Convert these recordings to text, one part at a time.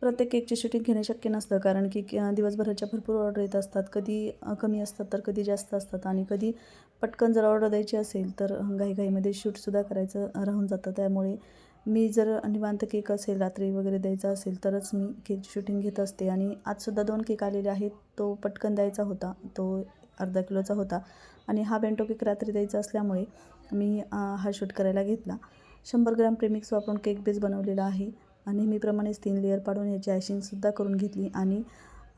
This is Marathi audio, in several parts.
प्रत्येक केकची शूटिंग घेणे शक्य नसतं. कारण की के- दिवसभराच्या भरपूर ऑर्डर येत असतात. कधी कमी असतात तर कधी जास्त असतात. आणि कधी पटकन जर ऑर्डर द्यायची असेल तर घाईघाईमध्ये शूटसुद्धा करायचं राहून जातं. त्यामुळे मी जर निवांत केक असेल रात्री वगैरे द्यायचा असेल तरच मी केक शूटिंग घेत असते. आणि आजसुद्धा दोन केक आलेले आहेत. तो पटकन द्यायचा होता. तो अर्धा किलोचा होता. आणि हा बेंटो केक रात्री द्यायचा असल्यामुळे मी हा शूट करायला घेतला. शंभर ग्रॅम प्रेमिक्स वापरून केक बेस बनवलेला आहे. नेहमीप्रमाणेच तीन लेअर पाडून याची आयशिंगसुद्धा करून घेतली. आणि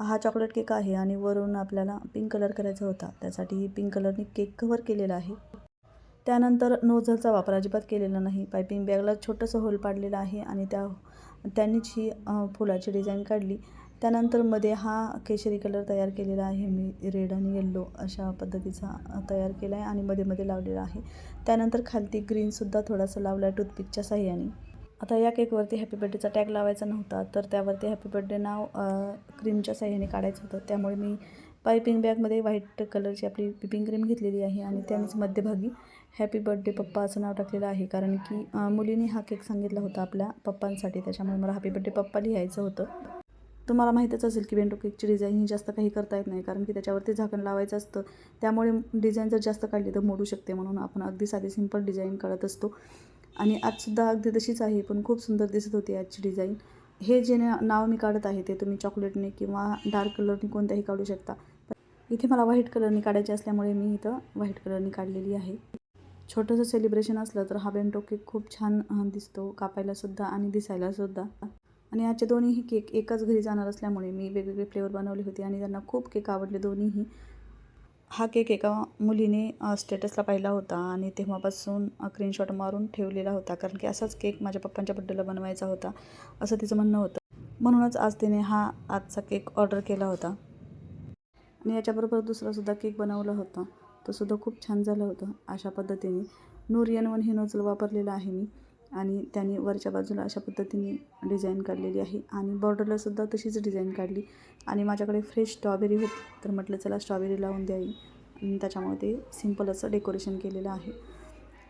हा चॉकलेट केक आहे आणि वरून आपल्याला पिंक कलर करायचा होता. त्यासाठी पिंक कलरने केक कव्हर केलेला आहे. त्यानंतर नोझलचा वापर अजिबात केलेला नाही. पायपिंग बॅगला छोटंसं होल पाडलेलं आहे आणि त्या त्यांनीच ही फुलाची डिझाईन काढली. त्यानंतरमध्ये हा केशरी कलर तयार केलेला आहे. मी रेड आणि येल्लो अशा पद्धतीचा तयार केला आहे आणि मध्ये मध्ये लावलेला आहे. त्यानंतर खालती ग्रीनसुद्धा थोडासा लावला आहे टूथपिकच्या साह्याने आता या केकवरती हॅपी बर्थडेचा टॅग लावायचा नव्हता तर त्यावरती हॅपी बर्थडे नाव क्रीमच्या साह्याने काढायचं होतं. त्यामुळे मी पायपिंग बॅगमध्ये व्हाईट कलरची आपली पिपिंग क्रीम घेतलेली आहे आणि त्यानेच मध्यभागी हॅपी बर्थडे पप्पा असं नाव टाकलेलं आहे. कारण की मुलीने हा केक सांगितला होता आपल्या पप्पांसाठी त्याच्यामुळे मला हॅपी बर्थडे पप्पा लिहायचं होतं. तुम्हाला माहीतच असेल की बेंटो केकची डिझाईन ही जास्त काही करता येत नाही कारण की त्याच्यावरती झाकण लावायचं असतं. त्यामुळे डिझाईन जर जास्त काढली तर मोडू शकते म्हणून आपण अगदी साधी सिंपल डिझाईन काढत असतो. आणि आजसुद्धा अगदी तशीच आहे पण खूप सुंदर दिसत होती आजची डिझाईन. हे जे नाव मी काढत आहे ते तुम्ही चॉकलेटने किंवा डार्क कलरने कोणत्याही काढू शकता. इथे मला व्हाईट कलरने काढायचे असल्यामुळे मी इथं व्हाईट कलरने काढलेली आहे. छोटंसं सेलिब्रेशन असलं तर हा बेंटो केक खूप छान दिसतो कापायलासुद्धा आणि दिसायलासुद्धा. आणि याचे दोन्हीही केक एकाच घरी जाणार असल्यामुळे मी वेगवेगळे फ्लेवर बनवले होते आणि त्यांना खूप केक आवडले दोन्हीही. हा केक एका मुलीने स्टेटसला पाहिला होता आणि तेव्हापासून स्क्रीनशॉट मारून ठेवलेला होता. कारण की असाच केक माझ्या पप्पांच्या बड्डेला बनवायचा होता असं तिचं म्हणणं होतं. म्हणूनच आज तिने हा आजचा केक ऑर्डर केला होता. आणि याच्याबरोबर दुसरासुद्धा केक बनवला होता. तो सुद्धा खूप छान झालं होतं अशा पद्धतीने. नूर वन हे नोजल वापरलेलं आहे मी आणि त्याने वरच्या बाजूला अशा पद्धतीने डिझाईन काढलेली आहे. आणि बॉर्डरलासुद्धा तशीच डिझाईन काढली. आणि माझ्याकडे फ्रेश स्ट्रॉबेरी होती. तर म्हटलं चला स्ट्रॉबेरी लावून द्यावी. आणि त्याच्यामुळे ते सिंपल असं डेकोरेशन केलेलं आहे.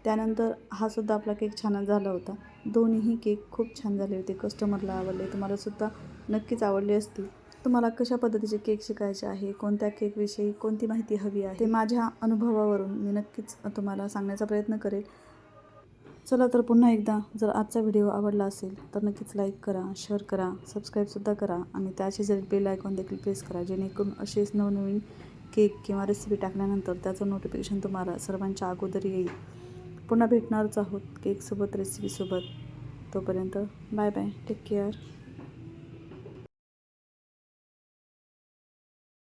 त्यानंतर हा सुद्धा आपला केक छान झाला होता. दोन्हीही केक खूप छान झाले होते. कस्टमरला आवडले. तुम्हालासुद्धा नक्कीच आवडले असतील. तुम्हाला कशा पद्धतीचे केक शिकायचे आहे? कोणत्या केकविषयी कोणती माहिती हवी आहे? ते माझ्या अनुभवावरून मी नक्कीच तुम्हाला सांगण्याचा प्रयत्न करेल. चला तर पुन्हा एकदा जर आजचा व्हिडिओ आवडला असेल तर नक्कीच लाईक करा शेअर करा सबस्क्राईबसुद्धा करा आणि त्याची जर बेल आयकॉन देखील प्रेस करा जेणेकरून असेच नवनवीन केक किंवा रेसिपी टाकल्यानंतर त्याचं नोटिफिकेशन तुम्हाला सर्वांच्या अगोदर येईल. पुन्हा भेटणारच आहोत केकसोबत रेसिपीसोबत तोपर्यंत बाय बाय. Take care